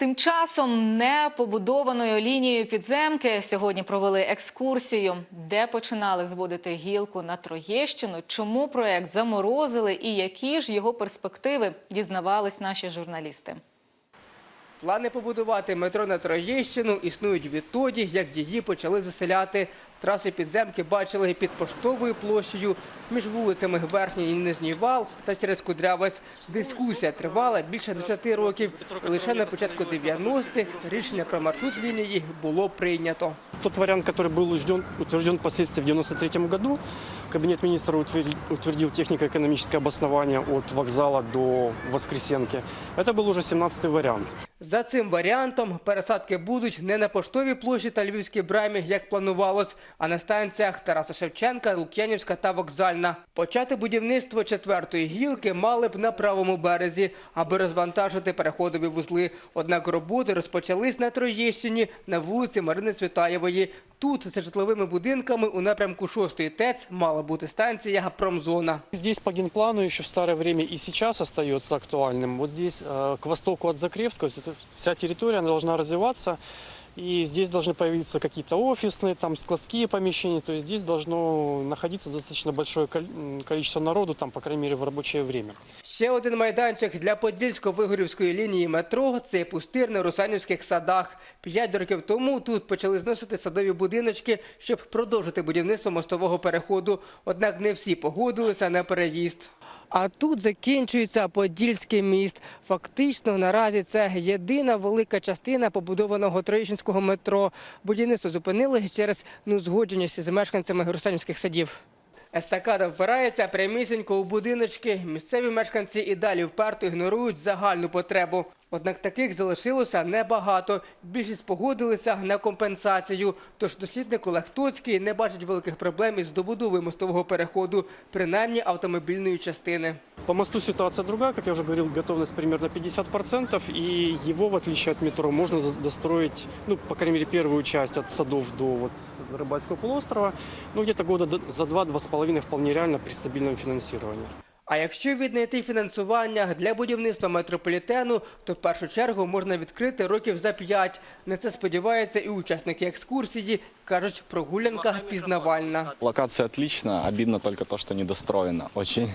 Тим часом непобудованою лінією підземки сьогодні провели екскурсію, де починали зводити гілку на Троєщину, чому проект заморозили? І які ж його перспективи дізнавались наші журналісти. Плани побудувати метро на Троєщину існують відтоді, як її почали заселяти. Трасу підземки бачили під поштовою площею, між вулицями Верхній і Нижній Вал та через Кудрявець. Дискусія тривала більше 10 років. І лише на початку 90-х рішення про маршрут лінії було прийнято. Тот вариант, который был утвержден, утвержден впоследствии в 1993 году, Кабинет министров утвердил, утвердил технико-экономическое обоснование от вокзала до Воскресенки. Это был уже 17-й вариант. За цим варіантом пересадки будуть не на поштовій площі та Львівській брамі, як планувалось, а на станціях Тараса Шевченка, Лук'янівська та Вокзальна. Почати будівництво четвертої гілки мали б на правому березі, аби розвантажити переходові вузли. Однак роботи розпочались на Троєщині на вулиці Марини Цвітаєвої. Тут, за житловими будинками, у напрямку 6-ї ТЕЦ мала бути станція «Промзона». Здесь по генплану еще в старое время и сейчас остается актуальным. Вот здесь, э, к востоку от Закревского, вот эта вся территория она должна развиваться. И здесь должны появиться какие-то офисные, там складские помещения. То есть здесь должно находиться достаточно большое кол- м, количество народу, там, по крайней мере, в рабочее время. Ще один майданчик для Подільсько-Вигорівської лінії метро – це пустир на Русанівських садах. П'ять років тому тут почали зносити садові будиночки, щоб продовжити будівництво мостового переходу. Однак не всі погодилися на переїзд. А тут закінчується Подільський міст. Фактично, наразі це єдина велика частина побудованого Троєщинського метро. Будівництво зупинили через неузгодженість з мешканцями Русанівських садів. Естакада впирається прямісінько у будиночки. Місцеві мешканці і далі вперто ігнорують загальну потребу. Однак таких залишилося небагато. Більшість погодилися на компенсацію. Тож дослідник Олег Тоцький не бачить великих проблем із добудовою мостового переходу, принаймні автомобільної частини. По мосту ситуация другая, как я уже говорил, готовность примерно 50%, и его, в отличие от метро, можно за- достроить, ну, по крайней мере, первую часть от садов до вот, Рыбацкого полуострова, ну, где-то года за два-два с половиной вполне реально при стабильном финансировании. А якщо віднайти фінансування для будівництва метрополітену, то в першу чергу можна відкрити років за п'ять. На це сподіваються і учасники екскурсії. Кажуть, прогулянка пізнавальна. Локация отличная, обидно только то, что недостроена очень.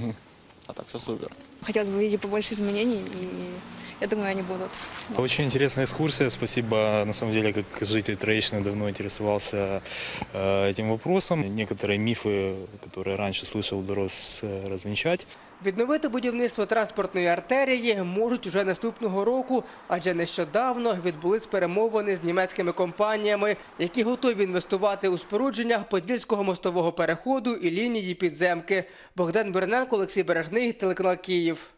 А так все супер. Хотелось бы увидеть побольше изменений, и я думаю, они будут. Очень интересная экскурсия. Спасибо. На самом деле, как житель Троещины давно интересовался э, этим вопросом. Некоторые мифы, которые раньше слышал, удалось э, развенчать. Відновити будівництво транспортної артерії можуть уже наступного року, адже нещодавно відбулись перемовини з німецькими компаніями, які готові інвестувати у спорудження Подільського мостового переходу і лінії підземки. Богдан Берненко, Олексій Бережний, телеканал Київ.